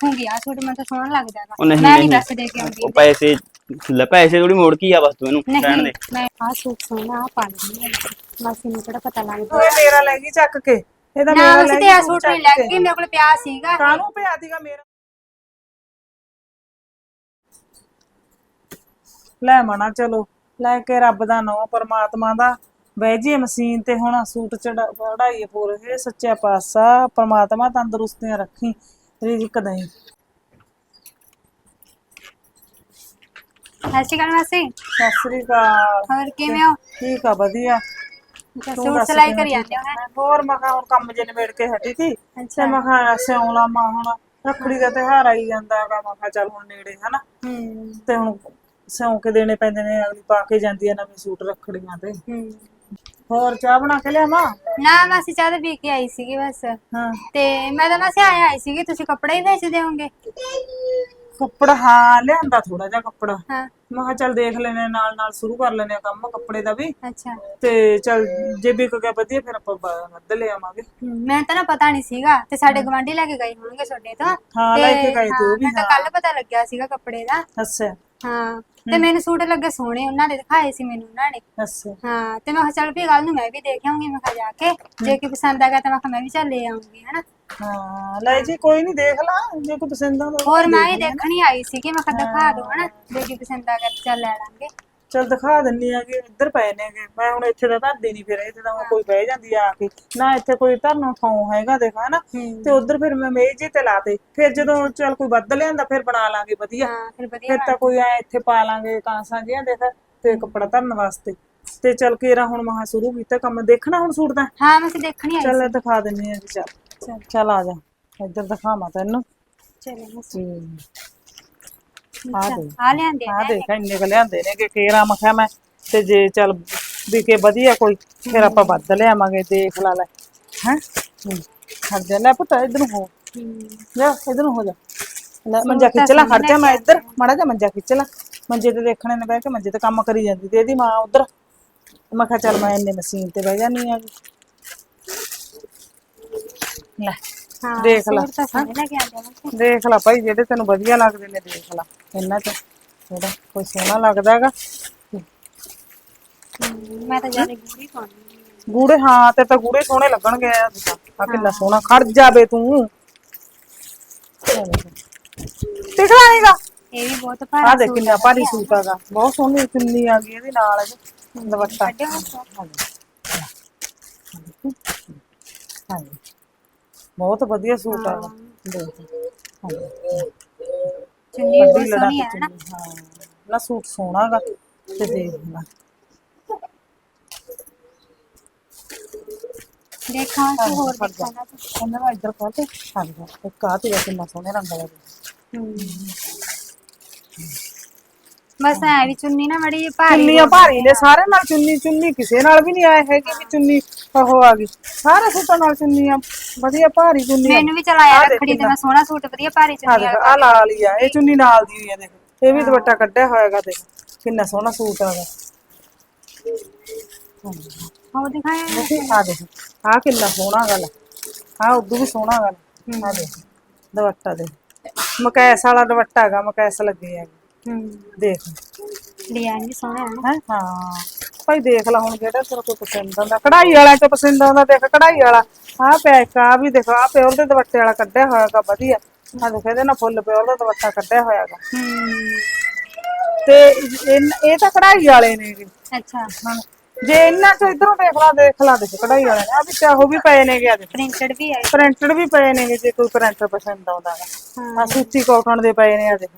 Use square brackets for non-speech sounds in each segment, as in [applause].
ਦੇਖੂੰਗੀ ਆ ਸੂਟ ਮੈਨੂੰ ਤਾਂ ਸੋਹਣਾ ਲੱਗਦਾ ਉਹ ਹੈਗਾ ਨਹੀਂ ਮੈਂ ਨਹੀਂ ਨਹੀਂ ਪੈਸੇ ਦੇ ਕੇ ਆਉਂਦੀ। ਉਹ ਪੈਸੇ ਲੈ ਪੈਸੇ ਥੋੜੀ ਮੋੜ ਕੀ ਆ ਬਸ ਤੂੰ ਇਹਨੂੰ ਰਹਿਣ ਨਹੀਂ ਦੇ। ਮੈਂ ਆ ਸੂਟ ਸੋਹਣਾ ਆ ਪਾ ਲੈਂਦੀ ਹਾਂ। ਬਸ ਇਹਨੂੰ ਕਿਹੜਾ ਪਤਾ ਲੱਗਦਾ ਇਹ ਮੇਰਾ ਲੈ ਗਈ ਚੱਕ ਕੇ। ਇਹਦਾ ਨਾ ਮੇਰਾ ਲੈ ਤੇ ਗਈ ਆ ਸੂਟ ਨਹੀਂ ਲੈ ਗਈ ਮੇਰੇ ਕੋਲ ਪਿਆ ਸੀਗਾ। ਕਾਹਨੂੰ ਪਿਆ ਦੀਗਾ ਮੇਰਾ? ਲੈ ਮਣਾ ਚਲੋ। ਲੈ ਕੇ ਰੱਬ ਦਾ ਨਾਮ ਪਰਮਾਤਮਾ ਦਾ। ਬਹਿ ਜੀ ਮਸ਼ੀਨ ਤੇ ਹੁਣ ਸੂਟ ਚੜਾ ਚੜਾਈਏ ਪੂਰੇ ਇਹ ਸੱਚਾ ਪਾਸਾ ਪਰਮਾਤਮਾ ਤੰਦਰੁਸਤੀਆਂ ਰੱਖੀ। ਰਿਜ਼ਕ ਦੇਈ ਸਤਿ ਸ਼੍ਰੀ ਅਕਾਲ ਮਾਸੀ। ਸਤਿ ਸ੍ਰੀ ਅਕਾਲ। ਹੋਰ ਕਿਵੇਂ ਹੋ? ਠੀਕ ਆ ਵਧੀਆ। ਅੱਛਾ, ਤੂੰ ਸੂਟ ਦੱਸ ਸਿਲਾਈ ਕਿਵੇਂ ਕਰੀ ਜਾਂਦੇ ਹੋ ਹੈਂ? ਹੋਰ ਮੈਂ ਕਿਹਾ ਹੁਣ ਕੰਮ ਜੇ ਨਿਬੇੜ ਕੇ ਹਟੀ ਸੀ ਤੇ ਅੱਛਾ। ਮੈਂ ਕਿਹਾ ਸਿਉਂ ਲਾਵਾਂ ਹੁਣ ਰੱਖੜੀ ਦਾ ਤਿਉਹਾਰ ਆਈ ਜਾਂਦਾ ਹੈਗਾ ਮੈਂ ਕਿਹਾ ਚੱਲ ਹੁਣ ਨੇੜੇ ਹਨਾ। ਹੂੰ। ਤੇ ਹੁਣ ਸਿਉਂ ਕੇ ਦੇਣੇ ਪੈਂਦੇ ਨੇ ਅਗਲੀ ਪਾ ਕੇ ਜਾਂਦੀ ਹੈ ਨਵੇਂ ਸੂਟ ਰੱਖੜੀਆਂ ਤੇ। ਹੂੰ। ਹੋਰ ਚਾਹ ਬਣਾ ਕੇ ਲਿਆਵਾਂ? ਨਾ ਮਾਸੀ ਚਾਹ ਤਾਂ ਪੀ ਕੇ ਆਈ ਸੀਗੀ ਬਸ। ਹਾਂ। ਤੇ ਮੈਂ ਤਾਂ ਮਾਸੀ ਆਇਆ ਆਈ ਸੀਗੀ ਤੁਸੀਂ ਕੱਪੜੇ ਹੀ ਵੇਚਦੇ ਹੋਵੋਗੇ ਕੱਪੜਾ ਹਾਂ ਲਿਆਂਦਾ ਥੋੜਾ ਜਿਹਾ ਕੱਪੜਾ। ਹਾਂ। ਮੈਂ ਕਿਹਾ ਚੱਲ ਦੇਖ ਲੈਨੇ ਨਾਲ ਨਾਲ ਸ਼ੁਰੂ ਕਰ ਲੈਨੇ ਆ ਕੰਮ ਕੱਪੜੇ ਦਾ ਵੀ। ਅੱਛਾ। ਤੇ ਚੱਲ ਜੇ ਵਿਕ ਗਿਆ ਵਧੀਆ ਫਿਰ ਆਪਾਂ ਬ- ਵੱਧ ਲੈ ਆਵਾਂਗੇ। ਮੈਨੂੰ ਤਾਂ ਨਾ ਪਤਾ ਨਹੀਂ ਸੀਗਾ ਤੇ ਸਾਡੇ ਗਵਾਂਢੀ ਲੈ ਕੇ ਗਏ ਹੋਣਗੇ ਤੁਹਾਡੇ ਤੋਂ। ਹਾਂ ਲੈ ਕੇ ਗਏ ਤੂੰ ਵੀ ਮੈਨੂੰ ਤਾਂ ਕੱਲ ਪਤਾ ਲੱਗਿਆ ਸੀਗਾ ਕੱਪੜੇ ਦਾ। ਅੱਛਾ। ਹਾਂ ਤੇ ਮੈਨੂੰ ਸੂਟ ਲੱਗੇ ਸੋਹਣੇ ਉਹਨਾਂ ਦੇ ਦਿਖਾਏ ਸੀ ਮੈਨੂੰ ਉਹਨਾਂ ਨੇ। ਅੱਛਾ। ਹਾਂ ਤੇ ਮੈਂ ਕਿਹਾ ਚੱਲ ਵੀ ਕੱਲ ਨੂੰ ਮੈਂ ਵੀ ਦੇਖ ਆਉਂਗੀ ਮੈਂ ਕਿਹਾ ਜਾ ਕੇ ਜੇ ਕਿ ਪਸੰਦ ਆ ਗਿਆ ਤਾਂ ਮੈਂ ਕਿਹਾ ਮੈਂ ਵੀ ਚੱਲ ਲੈ ਆਉਂਗੀ ਹਨਾ। ਹਾਂ ਲੈ ਜੀ ਕੋਈ ਨਹੀਂ ਦੇਖ ਲਾ ਜੇ ਕੋਈ ਪਸੰਦ ਆਉਂਦਾ ਹੋਰ ਮੈਂ ਹੀ ਦੇਖਣੀ ਆਈ ਸੀ ਕਿ ਮੈਂ ਕਿਹਾ ਦਿਖਾ ਦੋ ਹਨਾ ਜੇ ਕਿ ਪਸੰਦ ਆ ਗਿਆ ਤਾਂ ਚੱਲ ਲੈ ਲਾਂਗੇ। ਚਲ ਦਿਖਾ ਦਿੰਨੀ ਆ ਕਿ ਇੱਧਰ ਪਏ ਨੇਗੇ ਮੈਂ ਹੁਣ ਇੱਥੇ ਤਾਂ ਧਰਦੀ ਨਹੀਂ ਫਿਰ ਇੱਥੇ ਤਾਂ ਹੁਣ ਕੋਈ ਬਹਿ ਜਾਂਦੀ ਆ ਆ ਕੇ। ਨਾ ਇੱਥੇ ਕੋਈ ਧਰਨ ਥਾਂ ਹੈਗਾ ਦੇਖ ਹਨਾ। ਤੇ ਉਧਰ ਫਿਰ ਮੈਂ ਮੇਜ਼ ਤੇ ਲਾਤੇ। ਫਿਰ ਜਦੋਂ ਚਲ ਕੋਈ ਵੱਧ ਲਿਆਂਦਾ ਫਿਰ ਬਣਾ ਲਾਂਗੇ ਵਧੀਆ। ਹਾਂ ਫਿਰ ਵਧੀਆ ਫਿਰ ਤਾਂ ਕੋਈ ਐ ਇੱਥੇ ਪਾ ਲਾਂਗੇ ਕਾਂਸਾਂ ਜਿਹੀਆਂ ਦੇਖ ਤੇ ਕੱਪੜਾ ਧਰਨ ਵਾਸਤੇ। ਤੇ ਚਲ ਕੇਰਾ ਹੁਣ ਮਹਾ ਸ਼ੁਰੂ ਕੀਤਾ ਕੰਮ। ਦੇਖਣਾ ਹੁਣ ਸੂਟ ਦਾ ਹਾਂ ਮੈਂ ਅਸੀਂ ਦੇਖਣੀ ਆਈ ਚੱਲ ਦਿਖਾ ਦਿੰਨੀ ਆ ਕਿ ਚੱਲ। ਚੱਲ। ਚੱਲ ਆ ਜਾ। ਇੱਧਰ ਦਿਖਾਵਾਂ ਤੈਨੂੰ। ਚਲੋ ਹੂੰ। ਆ ਦੇ। ਆ ਲਿਆਂਦੇ ਆ ਦੇਖ ਇੰਨੇ ਕੁ ਲਿਆਂਦੇ ਨੇ ਕਿ ਕੇਰਾ ਮਖਿਆ ਮੈਂ ਤੇ ਜੇ ਚੱਲ ਵਿਕੇ ਵਧੀਆ ਕੋਈ ਫਿਰ ਆਪਾਂ ਵੱਧ ਲਿਆਵਾਂਗੇ ਦੇਖ ਲਾ ਲੈ। ਹੈ? ਖੜ ਜਾ ਲੈ ਪੁੱਤ ਇਧਰ ਨੂੰ ਹੋ। ਹੂੰ। ਜਾ ਇਧਰ ਨੂੰ ਹੋ ਜਾ। ਲੈ ਮੰਜਾ ਖਿੱਚ ਲਾ ਖੜ ਜਾ ਮੈਂ ਇੱਧਰ ਮਾੜਾ ਜਾ ਮੰਜਾ ਖਿੱਚ ਲਾ। ਮੰਜੇ ਤੇ ਦੇਖਣੇ ਨੇ ਬਹਿ ਕੇ ਮੰਜੇ ਤੇ ਕੰਮ ਕਰੀ ਜਾਂਦੀ ਤੇ ਇਹਦੀ ਮਾਂ ਉਧਰ। ਮੈਂ ਕਿਹਾ ਚੱਲ ਮੈਂ ਇੰਨੇ ਮਸ਼ੀਨ ਤੇ ਬਹਿ ਜਾਨੀ ਆ। ਲੈ। ਦੇਖ ਲਾ, ਸੂਟ ਤਾਂ ਸੋਹਣੇ ਲੈ ਕੇ ਆਂਦੇ ਨੇ ਦੇਖ ਲਾ ਭਾਈ ਜਿਹੜੇ ਤੈਨੂੰ ਵਧੀਆ ਲੱਗਦੇ ਨੇ ਦੇਖ ਲਾ ਇਹਨਾਂ ਚ ਜਿਹੜਾ ਕੋਈ ਸੋਹਣਾ ਲੱਗਦਾ ਹੈਗਾ ਹਮ, ਮੈਂ ਤਾਂ ਜ਼ਿਆਦਾ ਗੂੜੀ ਪਾਉਣੀ ਗੂੜੇ ਹਾਂ ਤੇ ਤਾਂ ਗੂੜੇ ਸੋਹਣੇ ਲੱਗਣਗੇ ਆ ਦੇਖਾ ਆ ਕਿੰਨਾ ਸੋਹਣਾ ਖੜ ਜਾਵੇ ਤੂੰ ਦਿਖ ਲਾਏਗਾ ਇਹ ਵੀ ਬਹੁਤ ਆ ਭਾਰਾ ਦੇਖ ਕਿੰਨਾ ਭਾਰੀ ਸੂਟ ਹੈਗਾ ਬਹੁਤ ਸੋਹਣੀ ਚੁੰਨੀ ਆ ਗਈ ਇਹਦੇ ਨਾਲ ਇਹਦੇ ਦੁਪੱਟਾ ਕੱਢਿਓ ਹਾਂ। ਹਾਂਜੀ ਬਹੁਤ ਵਧੀਆ ਸੂਟ ਹੈਗਾ ਦੇਖ ਹਾਂਜੀ ਚੁੰਨੀ ਬਹੁਤ ਵੱਡੀ ਲੜਾ ਸੋਹਣੀ ਕੇ ਹੈ ਨਾ ਚੁੰਨੀ ਹਾਂ। ਨਾ ਸੂਟ ਸੋਹਣਾ ਹੈਗਾ ਤੇ ਦੇਖ ਲੈ। ਦੇਖਾਂ ਕਿ ਹੋਰ ਫੜ ਜਾ। ਦੇਖਾਂਗਾ ਉਹਨਾਂ ਦਾ ਇੱਧਰ ਪਾ ਕੇ ਹਾਂਜੀ ਇੱਕ ਆ ਤੇ ਕਿੰਨਾ ਸੋਹਣੇ ਰੰਗ ਦਾ ਬਸ ਐ ਵੀ ਚੁੰਨੀ ਨਾ ਮੜੀ ਭਾਰੀ ਚੁੰਨੀਆਂ ਭਾਰੀ ਨੇ ਸਾਰੇ ਨਾਲ ਚੁੰਨੀ ਚੁੰਨੀ ਕਿਸੇ ਨਾਲ ਵੀ ਨਹੀਂ ਆਏ ਹੈਗੇ ਵੀ ਚੁੰਨੀ ਉਹ ਆ ਗਈ। ਸਾਰੇ ਸੂਟਾਂ ਨਾਲ ਚੁੰਨੀਆਂ। ਵਧੀਆ ਭਾਰੀ ਚੁੰਨੀਆਂ ਮੈਨੂੰ ਵੀ ਚਲਾਇਆ ਰੱਖੜੀ ਤੇ ਮੈਂ ਸੋਹਣਾ ਸੂਟ ਵਧੀਆ ਭਾਰੀ ਚੁੰਨੀ ਦੇਖ ਆ ਲਾਲ ਹੀ ਆ ਇਹ ਚੁੰਨੀ ਨਾਲ ਦੀ ਹੋਈ ਆ ਦੇਖ। ਇਹ ਵੀ ਦੁਪੱਟਾ ਕੱਢਿਆ ਹੋਇਆਗਾ ਦੇਖ। ਕਿੰਨਾ ਸੋਹਣਾ ਸੂਟ ਆਗਾ ਉਹ ਦਿਖਾਇਆ ਆ ਦੇਖ ਆ ਕਿੰਨਾ ਸੋਹਣਾ ਗੱਲ ਆ ਉਦੋਂ ਵੀ ਸੋਹਣਾ ਗੱਲ ਆ ਦੇਖ ਦੁਪੱਟਾ ਦੇ ਮਕੈਸ ਵਾਲਾ ਦੁਪੱਟਾ ਹੈਗਾ ਮਕੈਸ ਲੱਗੇ ਆ। ਹੂੰ। ਦੇਖ। ਡਿਜ਼ਾਈਨ ਵੀ ਸੋਹਣਾ ਹੈ ਨਾ। ਹੈ? ਹਾਂ। ਭਾਈ ਦੇਖ ਲੈ ਹੁਣ ਜਿਹੜਾ ਤੇਰੇ ਕੋਲ ਪਸੰਦ ਆਉਂਦਾ। ਕਢਾਈ ਵਾਲਾ ਚ ਪਸੰਦ ਆਉਂਦਾ ਦੇਖ ਕਢਾਈ ਵਾਲਾ। ਆਹ ਪਿਆ ਇੱਕ ਆ ਵੀ ਦੇਖੋ ਆ ਪਿਓਰ ਦੇ ਦੁਪੱਟੇ ਵਾਲਾ ਕੱਢਿਆ ਹੋਇਆਗਾ ਵਧੀਆ। ਆ ਦੇਖ ਇਹਦੇ ਨਾਲ ਫੁੱਲ ਪਿਓਰ ਦਾ ਦੁਪੱਟਾ ਕੱਢਿਆ ਹੋਇਆਗਾ। ਤੇ ਇਹ ਇਹ ਤਾਂ ਕਢਾਈ ਵਾਲੇ ਨੇ ਜੀ। ਅੱਛਾ। ਹਾਂ। ਜੇ ਇਹਨਾਂ ਚੋਂ ਇਧਰੋਂ ਦੇਖ ਲਾ ਦੇਖ ਲਾ ਦੇਖ ਕਢਾਈ ਵਾਲੇ ਨੇ। ਆ ਵੀ ਉਹ ਵੀ ਪਏ ਨੇ ਗਿਆ ਪ੍ਰਿੰਟਡ ਵੀ ਹੈ ਪ੍ਰਿੰਟਡ ਵੀ ਪਏ ਨੇ ਜੇ ਕੋਈ ਪ੍ਰਿੰਟਰ ਪਸੰਦ ਆਉਂਦਾ ਹਾਂ। ਆ ਸੂਤੀ ਕਾਟਨ ਦੇ ਪਏ ਨੇ ਆ ਦੇਖ।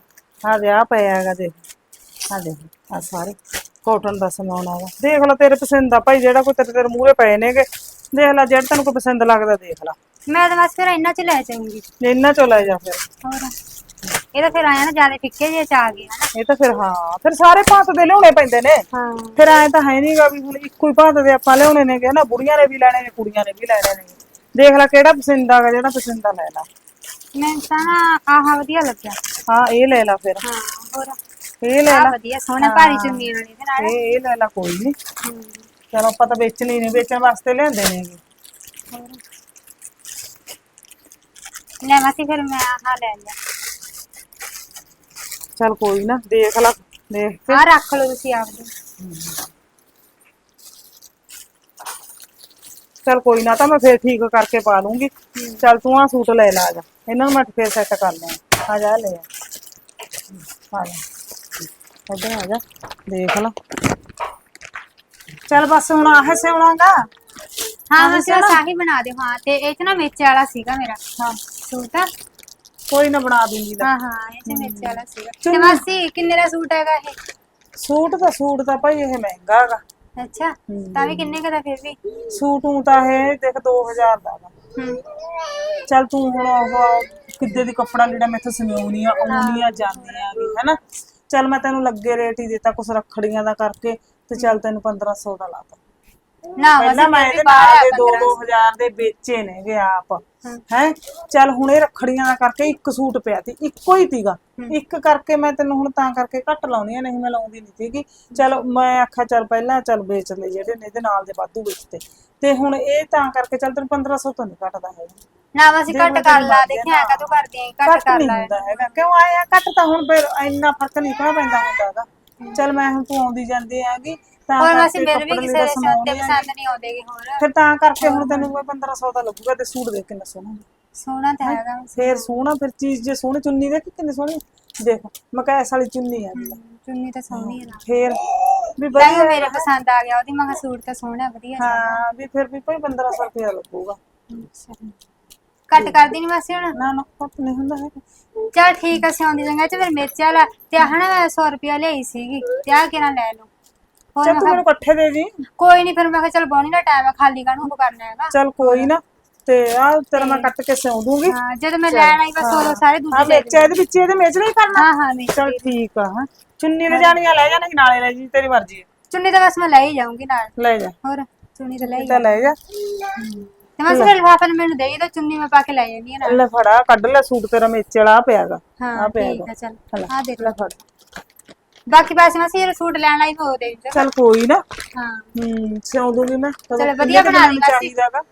ਆ ਦੇ ਆ ਪਿਆ ਹੈਗਾ ਦੇਖ। ਆ ਦੇਖ ਆ ਸਾਰੇ। ਕਾਟਨ ਦਾ ਸਮਾਨ ਆਗਾ ਦੇਖ ਲੈ ਤੇਰੇ ਪਸੰਦ ਆ। ਭਾਈ ਜਿਹੜਾ ਕੋਈ ਤੇਰੇ ਤੇਰੇ ਮੂਹਰੇ ਪਏ ਨੇਗੇ ਦੇਖ ਲੈ ਜਿਹੜਾ ਤੈਨੂੰ ਕੋਈ ਪਸੰਦ ਲੱਗਦਾ ਦੇਖ ਲੈ। ਮੈਂ ਤਾਂ ਬਸ ਫਿਰ ਇਹਨਾਂ ਚ ਲੈ ਜਾਊਂਗੀ। ਇਹਨਾਂ ਚੋਂ ਲੈ ਜਾ ਫਿਰ। ਹੋਰ। ਇਹ ਤਾਂ ਫਿਰ ਆਇਆ ਨਾ ਜ਼ਿਆਦਾ ਫਿੱਕੇ ਜਿਹੇ ਚ ਆ ਗਏ ਹਨਾ। ਇਹ ਤਾਂ ਫਿਰ ਹਾਂ ਫਿਰ ਸਾਰੇ ਭਾਂਤ ਦੇ ਲਿਆਉਣੇ ਪੈਂਦੇ ਨੇ। ਹਾਂ। ਫਿਰ ਐ ਤਾਂ ਹੈ ਨਹੀਂਗਾ ਵੀ ਹੁਣ ਇੱਕੋ ਹੀ ਭਾਂਤ ਦੇ ਆਪਾਂ ਲਿਆਉਣੇ ਨੇਗੇ ਨਾ ਬੁੜੀਆਂ ਨੇ ਵੀ ਲੈਣੇ ਨੇ ਕੁੜੀਆਂ ਨੇ ਵੀ ਲੈਣੇ ਨੇ। ਦੇਖ ਲੈ ਕਿਹੜਾ ਪਸੰਦ ਆਗਾ ਜਿਹੜਾ ਪਸੰਦ ਆ ਲੈ ਲੈ। ਮੈਂ ਤਾਂ ਨਾ ਆਹ ਵਧੀਆ ਲੱਗਿਆ। ਹਾਂ ਇਹ ਲੈ ਲੈ ਫਿਰ। ਹਾਂ ਹੋਰ। ਇਹ ਲੈ ਲੈ। ਵਧੀਆ ਸੋਹਣੇ ਭਾਰੀ ਚੁੰਨੀ ਵਾਲੇ ਦੇ ਨਾਲ। ਇਹ ਇਹ ਲੈ ਲੈ ਕੋਈ ਨਹੀਂ ਹੂੰ, ਚਲੋ ਆਪਾਂ ਤਾਂ ਵੇਚਣੀ ਨਹੀਂ ਵੇਚਣ ਵਾਸਤੇ ਲਿਆਂਦੇ ਨੇਗੇ ਹੋਰ ਲੈ ਮਾਸੀ ਫਿਰ ਮੈਂ ਆਹ ਲੈ ਲਿਆ। ਚੱਲ ਕੋਈ ਨਾ ਦੇਖ ਲੈ ਦੇਖ ਕੇ ਆ ਰੱਖ ਲਓ ਤੁਸੀਂ ਆਪਦੇ ਚੱਲ ਕੋਈ ਨਾ ਤਾਂ ਮੈਂ ਫੇਰ ਠੀਕ ਕਰਕੇ ਪਾ ਦੂੰਗੀ। ਚੱਲ ਤੂੰ ਆ ਸੂਟ ਲੈ ਲਾ ਜਾ। ਇਹਨਾਂ ਨੂੰ ਮੈਂ ਫੇਰ ਸੈੱਟ ਕਰ ਲਿਆ ਆ ਜਾ ਲੈ ਆ। ਆ ਜਾ। ਇੱਧਰ ਆ ਜਾ। ਦੇਖ ਲਾ। ਚੱਲ ਬਸ ਹੁਣ ਆਹ ਸਿਉਣਾਗਾ। ਹਾਂ ਬਸ ਬਸ ਆਹੀ ਬਣਾ ਦਿਓ ਹਾਂ ਤੇ ਇਹ ਚ ਨਾ ਮਿਰਚ ਵਾਲਾ ਸੀਗਾ ਮੇਰਾ। ਹਾਂ। ਸੂਟ। ਕੋਈ ਨਾ ਬਣਾ ਦੂੰਗੀ ਲੈ ਹਾਂ ਹਾਂ ਇਹ ਚ ਮਿਰਚ ਵਾਲਾ ਸੀਗਾ। ਤੇ ਮਾਸੀ ਕਿੰਨੇ ਦਾ ਸੂਟ ਹੈਗਾ ਇਹ? ਸੂਟ ਤਾਂ ਸੂਟ ਤਾਂ ਭਾਈ ਇਹ ਮਹਿੰਗਾ ਹੈਗਾ ਅੱਛਾ ਤਾਂ ਵੀ ਕਿੰਨੇ ਕੁ ਦਾ ਫਿਰ ਵੀ? ਸੂਟ ਨੂੰ ਤਾਂ ਇਹ ਦੇਖ 2000 ਦਾ ਵਾ। ਹੂੰ। ਚੱਲ ਤੂੰ ਹੁਣ ਉਹ ਕਿੱਦੇ ਦੀ ਕੱਪੜਾ ਲੀੜਾ ਮੈਥੋਂ ਸਮਿਆਉਣੀ ਆ ਆਉਣੀ ਆ ਜਾਂਦੀ ਆ ਵੀ ਹੈਨਾ? ਚੱਲ ਮੈਂ ਤੈਨੂੰ ਲੱਗੇ ਰੇਟ ਹੀ ਦਿੱਤਾ ਕੁਛ ਰੱਖੜੀਆਂ ਦਾ ਕਰਕੇ। ਤੇ ਚੱਲ ਤੈਨੂੰ 1500 ਦਾ ਲਾਤਾ ਨਾ ਪਹਿਲਾਂ ਮੈਂ ਇਹਦੇ ਨਾਲ ਦੇ 2-2000 ਦੇ ਵੇਚੇ ਨੇਗੇ ਆਪ। ਹੈ। ਚੱਲ ਹੁਣ ਇਹ ਰੱਖੜੀਆਂ ਕਰਕੇ ਇੱਕ ਸੂਟ ਪਿਆ ਸੀ ਇੱਕੋ ਹੀ ਤੀਗਾ ਇੱਕ ਕਰਕੇ ਮੈਂ ਤੈਨੂੰ ਹੁਣ ਤਾਂ ਕਰਕੇ ਘੱਟ ਲਾਉਣੀ ਆ ਨਹੀਂ ਮੈਂ ਲਾਉਂਦੀ ਨਹੀਂ ਸੀਗੀ। ਚੱਲ ਮੈਂ ਆਖਿਆ ਚੱਲ ਪਹਿਲਾਂ ਚੱਲ ਵੇਚ ਲੈ ਜਿਹੜੇ ਨੇ ਇਹਦੇ ਨਾਲ ਦੇ ਵਾਧੂ ਵੇਚਤੇ। ਤੇ ਹੁਣ ਇਹ ਤਾਂ ਕਰਕੇ ਚੱਲ ਤੈਨੂੰ 1500 ਤੋਂ ਨਹੀਂ ਘਟਦਾ ਹੈਗਾ। ਨਾ ਮਾਸੀ ਘੱਟ ਕਰ ਲਾ ਦੇਖਿਆ ਕਦੋਂ ਕਰਦੀ ਆਂ ਘੱਟ ਕਰ ਲਾ। ਹੈਗਾ। ਕਿਉਂ ਆਇਆ ਘੱਟ ਤਾਂ ਹੁਣ ਫਿਰ ਇੰਨਾ ਫ਼ਰਕ ਨਹੀਂ ਪੈਂਦਾ ਹੁੰਦਾ ਹੈਗਾ। ਚੱਲ ਮੈਂ ਹੁਣ ਤੂੰ ਆਉਂਦੀ ਜਾਂਦੀ ਹੈਗੀ ਤਾਂ ਹੋਰ ਕਰਕੇ ਮਾਸੀ ਮੇਰੇ ਵੀ ਕੱਪੜੇ ਕਿਸੇ ਲੀੜੇ ਦੇ ਸਿਰ ਤੇ ਪਸੰਦ ਨਹੀਂ ਆਉਂਦੇਗੇ ਹੋਰ ਫਿਰ ਤਾਂ ਕਰਕੇ ਹੁਣ ਤੈਨੂੰ ਮੈਂ 1500 ਦਾ ਲੱਗੂਗਾ ਤੇ ਸੂਟ ਦੇਖ ਕਿੰਨਾ ਸੋਹਣਾ ਸੋਹਣਾ ਤਾਂ ਹੈਗਾ। ਫੇਰ ਸੋਹਣਾ ਫਿਰ ਚੀਜ਼ ਜੇ ਸੋਹਣੀ ਚੁੰਨੀ ਦੇਖ ਕਿੰਨੀ ਸੋਹਣੀ। ਦੇਖ ਮਕੈਸ ਵਾਲੀ ਚੁੰਨੀ ਆ। ਚੁੰਨੀ ਤਾਂ ਸੋਹਣੀ ਹੈ ਨਾ। ਫੇਰ ਵੀ ਤਾਂ ਵਧੀਆ ਮੇਰੇ ਪਸੰਦ ਆ ਗਿਆ ਉਹਦੀ ਮੈਂ ਕਿਹਾ ਸੂਟ ਤਾਂ ਸੋਹਣਾ ਵਧੀਆ ਹਾਂ ਵੀ ਫਿਰ ਵੀ ਭਾਈ 1500 ਰੁਪਇਆ ਲੱਗੂਗਾ। ਅੱਛਾ। ਘੱਟ ਕਰਦੀ ਨਹੀਂ ਮਾਸੀ ਹੁਣ? ਨਾ ਨਾ ਘੱਟ ਨਹੀਂ ਹੁੰਦਾ ਹੈਗਾ। ਚਲ ਠੀਕ ਆ ਸਿਆਉਂਦੀ ਚੰਗਾ ਤੇ ਫਿਰ ਮਿਰਚ ਵਾਲਾ ਤੇ ਆਹ ਨਾ ਮੈਂ 100 ਰੁਪਿਆ ਲਈ ਸੀਗੀ ਤੇ ਆਹ ਕਿਹਨਾਂ ਲੈ ਲਓ ਹੋਰ ਚੱਲ ਮੈਂ ਤੂੰ ਮੈਨੂੰ ਇਕੱਠੇ ਦੇ ਜੀ ਕੋਈ ਨਹੀਂ ਫਿਰ ਮੈਂ ਕਿਹਾ ਚਲ ਬੋਣੀ ਦਾ ਟਾਈਮ ਆ ਖਾਲੀ ਕਾਹਨੂੰ ਉਹ ਕਰਨਾ ਹੈਗਾ? ਚੱਲ ਕੋਈ ਨਾ ਤੇ ਆ ਤੇਰਾ ਮੈਂ ਕੱਟ ਕੇ ਸਿਉਂ ਦੂੰਗੀ। ਹਾਂ ਜਦੋਂ ਮੈਂ ਲੈਣ ਆਈ ਬਸ ਉਦੋਂ ਸਾਰੇ ਆ ਦੂਜੇ ਲੈ ਵਿੱਚ ਇਹਦੇ ਵਿੱਚ ਇਹਦੇ ਮੇਚ ਨਹੀਂ ਕਰਨਾ? ਹਾਂ ਹਾਂ ਮਿਰਚ ਚੱਲ ਠੀਕ ਆ ਹਾਂ। ਚੁੰਨੀ ਲੈ ਜਾਣੀਆਂ ਲੈ ਜਾ ਨਹੀਂ ਨਾਲੇ ਲੈ ਜੀ ਤੇਰੀ ਮਰਜ਼ੀ ਹੈ ਚੁੰਨੀ ਤਾਂ ਬਸ ਮੈਂ ਲੈ ਹੀ ਜਾਊਂਗੀ ਨਾਲ। ਲੈ ਜਾ। ਹੋਰ ਚੁੰਨੀ ਤਾਂ ਲੈ ਹੀ ਤਾਂ ਲੈ ਜਾ। ਤੇ ਮੈਂ ਫਿਰ ਲਿਫਾਫੇ ਨੂੰ ਮੈਨੂੰ ਦੇਈ ਤਾਂ ਚੁੰਨੀ ਮੈਂ ਪਾ ਕੇ ਲੈ ਜਾਂਦੀ ਹਾਂ ਨਾਲ। ਲੈ ਫੜਾ ਕੱਢ ਲੈ ਸੂਟ ਤੇਰਾ ਮੇਚ ਵਾਲਾ ਆ ਪਿਆਗਾ ਹਾਂ ਠੀਕ ਆ ਚਲ। ਆ ਦੇਖ ਲੈ ਫੜ। ਬਾਕੀ ਪੈਸੇ ਮੈਂ ਸਿਰ ਸੂਟ ਲੈਣ ਆਈ ਹੋ ਦੇ ਚੱਲ ਕੋਈ ਨਾ। ਹਾਂ। ਹੂੰ ਸਿਉਂ ਦੂੰਗੀ ਮੈਂ ਚੱਲ ਵਧੀਆ ਬਣਾ ਲਈ ਮਾਸੀ। ਚਾਹੀਦਾਗਾ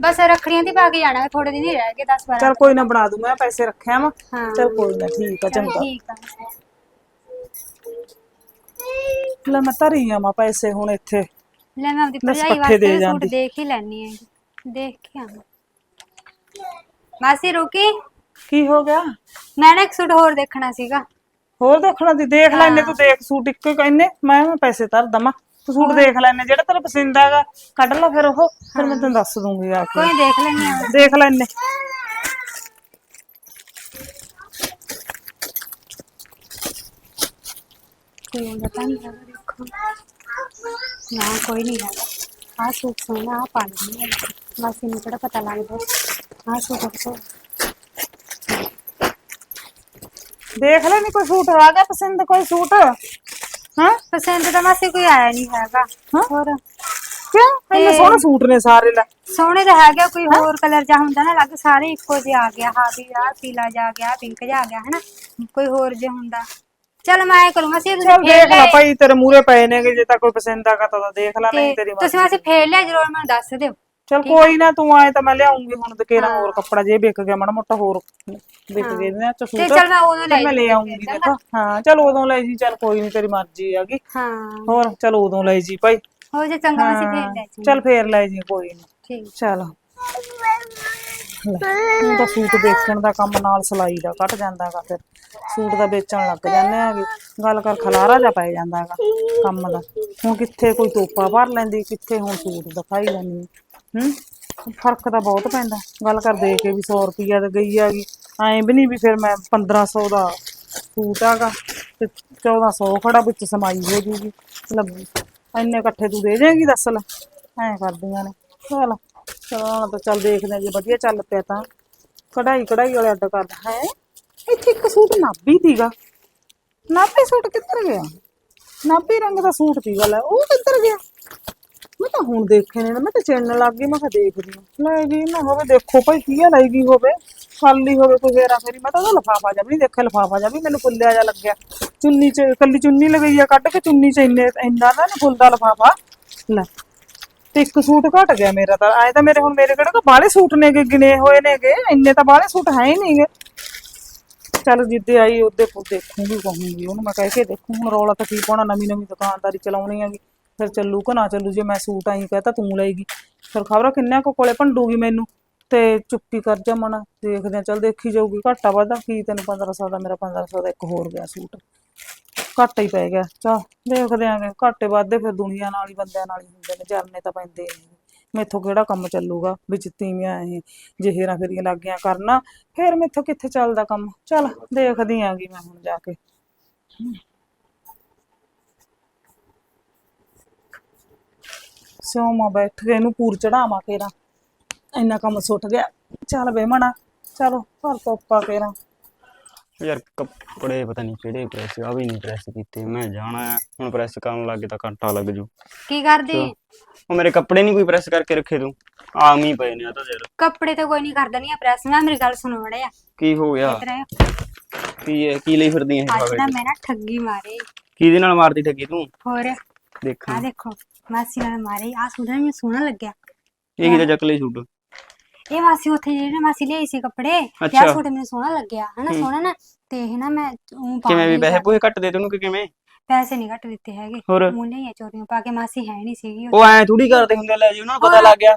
ਬਸ ਰੱਖੜੀਆਂ ਦੀ ਪਾ ਕੇ ਜਾਣਾ ਥੋੜੇ ਦਿਨ ਹੀ ਰਹਿ ਗਏ 10 12 ਚੱਲ ਕੋਈ ਨਾ ਬਣਾ ਦੂੰ ਮੈਂ ਪੈਸੇ ਰੱਖਿਆ ਵਾ। ਹਾਂ। ਚੱਲ ਕੋਈ ਨਾ ਠੀਕ ਆ ਚੰਗਾ। ਠੀਕ ਆ। ਲੈ ਮੈਂ ਧਰੀ ਪੈਸੇ ਹੁਣ ਇੱਥੇ। ਲੈ ਮੈਂ ਆਪਦੀ ਬਸ ਭਰਜਾਈ ਪੱਠੇ ਦੇ ਵਾਸਤੇ ਸੂਟ ਜਾਂਦੀ। ਦੇਖ ਹੀ ਲੈਣੀ ਹੈ ਦੇਖ ਕੇ ਆਵਾਂ ਮਾਸੀ ਰੁਕੀ ਕੀ ਹੋ ਗਿਆ ਮੈਂ ਨਾ ਇੱਕ ਸੂਟ ਹੋਰ ਦੇਖਣਾ ਸੀਗਾ ਹੋਰ ਦੇਖਣਾ ਦੀ ਦੇਖ ਲੈ ਇੰਨੇ ਤੂੰ ਦੇਖ ਸੂਟ ਇੱਕੋ ਹੀ ਇੰਨੇ ਮੈਂ ਮੈਂ ਪੈਸੇ ਧਰ ਦਵਾਂ ਤੂੰ ਸੂਟ ਦੇਖ ਲੈ ਇੰਨੇ ਜਿਹੜਾ ਤੇਰਾ ਪਸੰਦ ਆਗਾ ਕੱਢ ਲੈ ਫਿਰ ਉਹ ਫਿਰ ਮੈਂ ਤੈਨੂੰ ਦੱਸ ਦੂੰਗੀ ਆ ਕੇ ਕੋਈ ਨੀ, ਦੇਖ ਲੈਣੀ ਆ ਦੇਖ ਲੈ ਇੰਨੇ ਕੋਈ ਹੁੰਦਾ ਤਾਂ ਨਹੀਂ ਹੈਗਾ ਦੇਖੋ ਨਾ ਕੋਈ ਨਹੀਂ ਹੈਗਾ ਆਹ ਸੂਟ ਸੋਹਣਾ ਆ ਪਾ ਲੈਣੀ ਹੈ ਬਸ ਇਹਨੂੰ ਕਿਹੜਾ ਪਤਾ ਲੱਗਦਾ ਆਹ ਸੂਟ ਦੇਖੋ ਦੇਖ ਲੈ ਨਹੀਂ ਕੋਈ ਸੂਟ ਆ ਗਿਆ ਪਸੰਦ ਕੋਈ ਸੂਟ ਹਾਂ ਪਸੰਦ ਤਾਂ ਮਾਸੀ ਕੋਈ ਆਇਆ ਨਹੀਂ ਹੈਗਾ ਹੋਰ ਕਿਉਂ ਇੰਨੇ ਸੋਹਣੇ ਸੂਟ ਨੇ ਸਾਰੇ ਲੈ ਸੋਹਣੇ ਤਾਂ ਹੈਗਾ ਕੋਈ ਹੋਰ ਕਲਰ ਜਾਂ ਹੁੰਦਾ ਨਾ ਲੱਗ ਸਾਰੇ ਇੱਕੋ ਜਿਹੇ ਆ ਗਿਆ ਹਾਂ ਵੀ ਆਹ ਪੀਲਾ ਜਾ ਗਿਆ ਪਿੰਕ ਜਾ ਆ ਗਿਆ ਹਨਾ ਕੋਈ ਹੋਰ ਜੇ ਹੁੰਦਾ ਚਲ ਮੈਂ ਐ ਕਰੂੰਗਾ ਸੀ ਤੁਸੀਂ ਚੱਲ ਫੇਰ ਦੇਖ ਲੈ ਭਾਈ ਤੇਰੇ ਮੂਰੇ ਪਏ ਨੇਗੇ ਜੇ ਤਾਂ ਕੋਈ ਪਸੰਦ ਆਗਾ ਤਾਂ ਦੇਖ ਲੈ ਨਹੀਂ ਤੇ ਤੇਰੀ ਤੁਸੀਂ ਮਾਸੀ ਫੇਰ ਲਿਆ ਜਰੂਰ ਮੈਨੂੰ ਦੱਸ ਦਿਓ ਚਲ ਕੋਈ ਨਾ ਤੂੰ ਆਏ ਤਾਂ ਮੈਂ ਲਿਆਉਂਗੀ ਹੁਣ ਤੇ ਕਿਹੜਾ ਹੋਰ ਕੱਪੜਾ ਜੇ ਵਿਕ ਗਿਆ ਮਾੜਾ ਮੋਟਾ ਹੋਰ ਵਿਕ ਗਏ ਨੇ ਚ ਸੂਟ। ਤੇ ਚਲ ਮੈਂ ਉਦੋਂ ਲੈ ਮੈਂ ਲੈ ਆਉਂਗੀ ਦੇਖੋ। ਹਾਂ ਚਲ ਉਦੋਂ ਲੈ ਜੀ ਚਲ ਕੋਈ ਨਹੀਂ ਤੇਰੀ ਮਰਜ਼ੀ ਆਗੀ ਹਾਂ। ਹੋਰ ਚਲ ਉਦੋਂ ਲੈ ਜੀ ਭਾਈ। ਹੋ ਜੇ ਚੰਗਾ ਮਾਸੀ ਫੇਰ ਲੈ ਜੀ ਚਲ ਫੇਰ ਲੈ ਜੀ ਕੋਈ ਨਹੀਂ ਠੀਕ। ਚਲ। ਤੂੰ ਤਾਂ ਸੂਟ ਦੇਖਣ ਦਾ ਕੰਮ ਨਾਲ ਸਲਾਈ ਦਾ ਕੱਟ ਜਾਂਦਾਗਾ ਫਿਰ। ਸੂਟ ਦਾ ਵੇਚਣ ਲੱਗ ਜਾਂਦੇ ਆਗੇ ਗੱਲ ਕਰ ਖਲਾਰਾ ਜਾ ਪੈ ਜਾਂਦਾਗਾ ਕੰਮ ਦਾ। ਹੁਣ ਕਿੱਥੇ ਕੋਈ ਤੋਪਾ ਭਰ ਲੈਂਦੀ ਕਿੱਥੇ ਹੁਣ ਸੂਟ ਦਿਖਾਈ ਜਾਂਦੀ ਹੂੰ? ਫ਼ਰਕ ਤਾਂ ਬਹੁਤ ਪੈਂਦਾ। ਗੱਲ ਕਰ ਦੇ ਕੇ ਵੀ 100 ਰੁਪਈਆ ਤੇ ਗਈ ਆ ਗਈ ਐਂ ਵੀ ਨਹੀਂ ਵੀ ਫਿਰ ਮੈਂ 1500 ਦਾ ਸੂਟ ਆਗਾ ਤੇ 1400 ਖੜਾ ਵਿੱਚ ਸਮਾਈ ਹੋ ਜੂਗੀ। ਲੱਗ ਇੰਨੇ ਇਕੱਠੇ ਤੂੰ ਦੇ ਜਾਏਂਗੀ ਦੱਸ ਲੈ। ਐਂ ਕਰਦੀਆਂ ਨੇ। ਚਲ, ਚਲੋ ਤਾਂ ਚੱਲ ਦੇਖਦੇ ਹਾਂ ਜੇ ਵਧੀਆ ਚੱਲ ਪਿਆ ਤਾਂ। ਕਢਾਈ ਕਢਾਈ ਵਾਲੇ ਅੱਡ ਕਰਦਾ ਹੈ? ਇੱਥੇ ਇੱਕ ਸੂਟ ਨਾਭੀ ਸੀਗਾ। ਨਾਭੀ ਸੂਟ ਕਿੱਧਰ ਗਿਆ? ਨਾਭੀ ਰੰਗ ਦਾ ਸੂਟ ਸੀਗਾ ਲੈ, ਉਹ ਕਿੱਧਰ ਗਿਆ? ਮੈਂ ਤਾਂ ਹੁਣ ਦੇਖੇ ਨੇ ਨਾ, ਮੈਂ ਤਾਂ ਚਿੰਨ ਲੱਗ ਗਈ, ਮੈਂ ਕਿਹਾ ਦੇਖਦੀ ਹਾਂ। ਲੈ ਗਈ ਨਾ ਹੋਵੇ ਦੇਖੋ ਭਾਈ, ਕੀ ਆ ਲਈ ਗਈ ਹੋਵੇ। ਖਾਲੀ ਹੋਵੇ ਕੋਈ ਫੇਰਾ ਫੇਰੀ ਮੈਂ ਤਾਂ ਉਹਦਾ ਲਫਾਫਾ ਜਾ ਵੀ ਨਹੀਂ ਦੇਖਿਆ, ਲਫਾਫਾ ਜਾ ਵੀ ਮੈਨੂੰ ਫੁੱਲਿਆ ਜਾ ਲੱਗਿਆ। ਚੁੰਨੀ ਚ ਕੱਲੀ ਚੁੰਨੀ ਲਗਾਈ ਆ ਕੱਢ ਕੇ, ਚੁੰਨੀ ਚ ਇੰਨੇ, ਇੰਨਾ ਨਾ ਨੀ ਫੁੱਲਦਾ ਲਫਾਫਾ। ਲੈ, ਤੇ ਇੱਕ ਸੂਟ ਘਟ ਗਿਆ ਮੇਰਾ ਤਾਂ। ਐ ਤਾਂ ਮੇਰੇ ਹੁਣ ਮੇਰੇ ਕਿਹੜੇ ਤਾਂ ਬਾਹਲੇ ਸੂਟ ਨੇਗੇ ਗਿਣੇ ਹੋਏ ਨੇਗੇ ਇੰਨੇ ਤਾਂ ਬਾਹਲੇ ਸੂਟ ਹੈ ਹੀ ਨਹੀਂਗੇ ਚੱਲ ਜਿੱਦੇ ਆਈ, ਉਹਦੇ ਕੋ ਦੇਖੂੰਗੀ, ਕਹੂੰਗੀ ਉਹਨੂੰ। ਮੈਂ ਕਹਿ ਕੇ ਦੇਖੂ, ਹੁਣ ਰੌਲਾ ਤਾਂ ਕੀ ਪਾਉਣਾ ਨਵੀਂ ਨਵੀਂ ਦੁਕਾਨਦਾਰੀ ਚਲਾਉਣੀ ਹੈਗੀ। ਫਿਰ ਚੱਲੂ ਕਿ ਨਾ ਚੱਲੂ, ਜੇ ਮੈਂ ਸੂਟ ਆਈ ਕਹਤਾ ਤੂੰ ਲਏਗੀ। ਫਿਰ ਖਬਰ ਕਿੰਨਿਆਂ ਕੋ ਕੋਲੇ ਭੰਡੂਗੀ ਮੈਨੂੰ? ਤੇ ਚੁੱਪੀ ਕਰ ਜਾ ਮਣਾ ਦੇਖਦੇ ਆ, ਚੱਲ ਦੇਖੀ ਜਾਊਗੀ। ਘਾਟਾ ਵਾਧਾ ਕੀ ਤੈਨੂੰ 1500 ਦਾ, ਮੇਰਾ 1500 ਦਾ ਇੱਕ ਹੋਰ ਗਿਆ ਸੂਟ। ਘੱਟ ਹੀ ਪੈ ਗਿਆ। ਚਾ ਦੇਖਦੇ ਆਂਗੇ, ਘਾਟੇ ਵਾਧੇ ਫਿਰ ਦੁਨੀਆ ਨਾਲ ਹੀ, ਬੰਦਿਆਂ ਨਾਲ ਹੀ ਹੁੰਦੇ ਨੇ ਜਰਨੇ ਤਾਂ ਪੈਂਦੇ ਹੀ ਨੇ ਮੈਥੋਂ ਕਿਹੜਾ ਕੰਮ ਚੱਲੂਗਾ? ਵਿੱਚ ਤੀਵੀਆਂ ਇਹ, ਜਿਹੇਰਾ ਫੇਰੀਆਂ ਲੱਗ ਗਈਆਂ ਕਰਨਾ, ਫਿਰ ਮੈਥੋਂ ਕਿੱਥੇ ਚੱਲਦਾ ਕੰਮ? ਚੱਲ ਦੇਖਦੀ ਆਂਗੀ ਮੈਂ ਹੁਣ ਜਾ ਕੇ। ਸਿਉਂ ਮਾ ਬੈਠ ਕੇ ਇਹਨੂੰ ਪੂਰ ਚੜਾਵਾਂ ਕੇਰਾ ਇੰਨਾ ਕੰਮ ਸੁੱਟ ਗਿਆ। ਚੱਲ ਵੇ ਮਣਾ ਚਲੋ ਘਰ ਤੋਪਾ ਕੇਰਾ ਯਾਰ ਕੱਪੜੇ ਪਤਾ ਨਹੀਂ ਕਿਹੜੇ ਪ੍ਰੈਸ ਆ ਵੀ ਨਹੀਂ ਪ੍ਰੈਸ ਕੀਤੇ ਮੈਂ ਜਾਣਾ ਹੈ ਹੁਣ ਪ੍ਰੈਸ ਕਰਨ ਲੱਗੇ ਤਾਂ ਘੰਟਾ ਲੱਗ ਜੂ। ਕੀ ਕਰਦੀ? ਉਹ ਮੇਰੇ ਕੱਪੜੇ ਨਹੀਂ ਕੋਈ ਪ੍ਰੈਸ ਕਰਕੇ ਰੱਖੇ ਤੂੰ। ਆਮ ਹੀ ਪਏ ਨੇ ਆ ਤਾਂ ਯਾਰ। ਕੱਪੜੇ ਤਾਂ ਕੋਈ ਨਹੀਂ ਕਰਦਾ ਨਹੀਂ ਆ ਪ੍ਰੈਸ ਮੈਂ ਮੇਰੀ ਗੱਲ ਸੁਣੋ ਮੜਿਆ ਕੀ ਹੋ ਗਿਆ? ਕੀ ਹੈ ਕੀ ਲਈ ਫਿਰਦੀ ਹੈ ਅੱਜ ਇਹ ਨਾ ਮੈਂ ਨਾ ਠੱਗੀ ਮਾਰੀ। ਕਿਹਦੇ ਨਾਲ ਮਾਰਦੀ ਠੱਗੀ ਤੂੰ? ਹੋਰ? ਦੇਖਾਂ। ਆ ਦੇਖੋ। ਮਾਸੀ ਨਾਲ ਮਾਰੀ ਆ ਸੂਟ ਨਾ ਮੈਨੂੰ ਸੋਹਣਾ ਲੱਗਿਆ। ਇਹ ਕਿਤੇ ਚੱਕ ਲਈ ਸੂਟ? ਇਹ ਮਾਸੀ ਉੱਥੇ ਜਿਹੜੇ ਮਾਸੀ ਲਿਆਈ ਸੀ ਕੱਪੜੇ ਤੇ ਅੱਛਾ। ਸੂਟ ਮੈਨੂੰ ਸੋਹਣਾ ਲੱਗਿਆ ਹਨਾ ਸੋਹਣਾ ਨਾ ਤੇ ਇਹ ਨਾ ਮੈਂ ਉਹ ਪਾ ਕਿਵੇਂ ਵੀ ਲਈ ਪੈਸੇ। ਪੂਏ ਘੱਟ ਦੇ ਤੈਨੂੰ ਕਿ ਕਿਵੇਂ? ਪੈਸੇ ਨਹੀਂ ਘੱਟ ਦਿੱਤੇ ਹੈਗੇ ਹੋਰ? ਮੁੰਨੇ ਹੀ ਆ ਚੋਰੀਆਂ ਪਾ ਕੇ ਮਾਸੀ ਹੈ ਨਹੀਂ ਸੀਗੀ ਉਹ ਐ ਥੋੜੀ ਕਰਦੇ ਹੁੰਦੇ ਲੈ ਜੀ ਉਹਨਾਂ ਨੂੰ ਪਤਾ ਲੱਗ ਗਿਆ।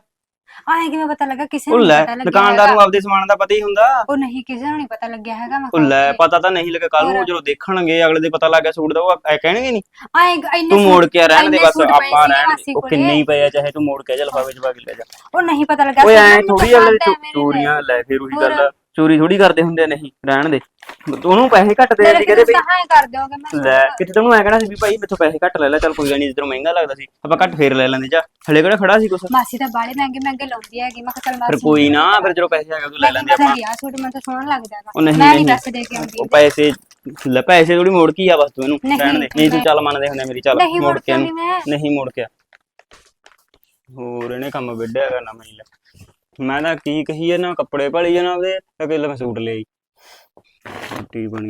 ਆਏ ਕਿਵੇਂ ਪਤਾ ਲੱਗਾ ਕਿਸੇ ਉਹ ਨੂੰ ਲੈ ਪਤਾ ਲੱਗਿਆ ਦੁਕਾਨਦਾਰ ਨੂੰ ਹੈਗਾ। ਆਪਦੇ ਸਮਾਨ ਦਾ ਪਤਾ ਹੀ ਹੁੰਦਾ ਉਹ ਨਹੀਂ ਕਿਸੇ ਨੂੰ ਨਹੀਂ ਪਤਾ ਲੱਗਿਆ ਹੈਗਾ ਮੈਂ ਉਹ ਲੈ ਪਤਾ ਤਾਂ ਨਹੀਂ ਲੱਗਾ ਕੱਲ ਨੂੰ ਜਦੋਂ ਦੇਖਣਗੇ ਅਗਲੇ ਦੇ ਪਤਾ ਲੱਗ ਗਿਆ ਸੂਟ ਦਾ ਉਹ ਐ ਕਹਿਣਗੇ ਨਹੀਂ ਆਏ ਇੰਨੇ ਤੂੰ ਮੋੜ ਕੇ ਰਹਿਣ ਦੇ ਇੰਨੇ ਬਸ ਸੂਟ ਪਏ ਆਪਾਂ ਸੀਗੇ ਰਹਿਣ ਮਾਸੀ ਦੇ। ਉਹ ਕੋਲੇ। ਕਿੰਨੇ ਹੀ ਪਏ ਆ ਚਾਹੇ ਤੂੰ ਮੋੜ ਕੇ ਜਾ ਲਫਾਵੇ ਚ ਪਾ ਕੇ ਲੈ ਜਾ ਉਹ ਨਹੀਂ ਪਤਾ ਲੱਗਾ ਓਏ ਸੀ, ਐ ਮੈਨੂੰ ਥੋੜੀ ਪਸੰਦ ਅਗਲੇ ਚੋਰੀਆਂ ਲੈ ਫਿਰ ਉਹੀ। ਗੱਲ ਆ। ਚੋਰੀ ਥੋੜੀ ਕਰਦੇ ਹੁੰਦੇ ਆ, ਨਹੀਂ ਰਹਿਣ ਦੇ। ਉਹਨੂੰ ਪੈਸੇ ਘੱਟ ਦੇ ਮੇਰੇ ਦੇ ਕੋਲ ਕਹਿੰਦੇ ਤਾਂ ਹਾਂ ਕਰ ਦਿਓਗੇ ਮੈਂ ਲੈ ਕਿਤੇ ਤੈਨੂੰ ਐ ਕਹਿਣਾ ਸੀ ਵੀ ਭਾਈ ਮੈਥੋਂ ਪੈਸੇ ਘੱਟ ਲੈ ਲੈ ਚੱਲ ਕੋਈ ਗੱਲ ਨਹੀਂ ਜਿੱਦੋਂ ਮਹਿੰਗਾ ਲੱਗਦਾ ਸੀ ਆਪਾਂ ਘੱਟ ਫੇਰ ਲੈ ਲੈਂਦੇ ਜਾ। ਹਲੇ ਕਿਹੜਾ ਖੜਾ ਸੀ ਕੁਛ? ਮਾਸੀ ਤਾਂ ਬਾਲੇ ਮਹਿੰਗੇ ਮਹਿੰਗੇ ਲਾਉਂਦੀ ਹੈਗੀ ਮੈਂ ਕਿਹਾ ਚੱਲ ਫਿਰ ਮਾਸੀ ਕੋਈ ਨਾ ਫਿਰ ਜਦੋਂ ਪੈਸੇ ਆ ਗਏ ਉਦੋਂ ਲੈ ਲੈਂਦੇ ਆਪਾਂ। ਆ ਸੂਟ ਮੈਨੂੰ ਤਾਂ ਸੋਹਣਾ ਲੱਗਦਾ ਹੈਗਾ। ਉਹ ਨਹੀਂ ਮੈਂ ਨਹੀਂ ਨਹੀਂ ਪੈਸੇ ਦੇ ਕੇ ਆਉਂਦੀ। ਉਹ ਪੈਸੇ ਲੈ ਪੈਸੇ ਥੋੜੀ ਮੋੜ ਕੀ ਆ ਬਸ ਤੂੰ ਇਹਨੂੰ ਨਹੀਂ, ਰਹਿਣ ਦੇ। ਨਹੀਂ ਤੂੰ ਚੱਲ ਮੰਨਦੇ ਹੁੰਦੇ ਮੇਰੀ ਚੱਲ ਨਹੀਂ ਮੋੜ ਕੇ ਇਹਨੂੰ। ਮੈਂ। ਨਹੀਂ ਮੁੜ ਕੇ ਹੋਰ ਇਹਨੇ ਕੰਮ ਵਿੱਢਿਆ ਕਰਨਾ ਮੈਨੂੰ ਲੈ। ਮੈਂ ਤਾਂ ਕੀ ਕਹੀ ਨਾ ਕੱਪੜੇ ਭਾਲੀ ਜਨਾ ਉਹਦੇ ਅਕੇ ਲੈ ਮੈਂ ਸੂਟ ਲਈ ਟੀ ਬਣੀ।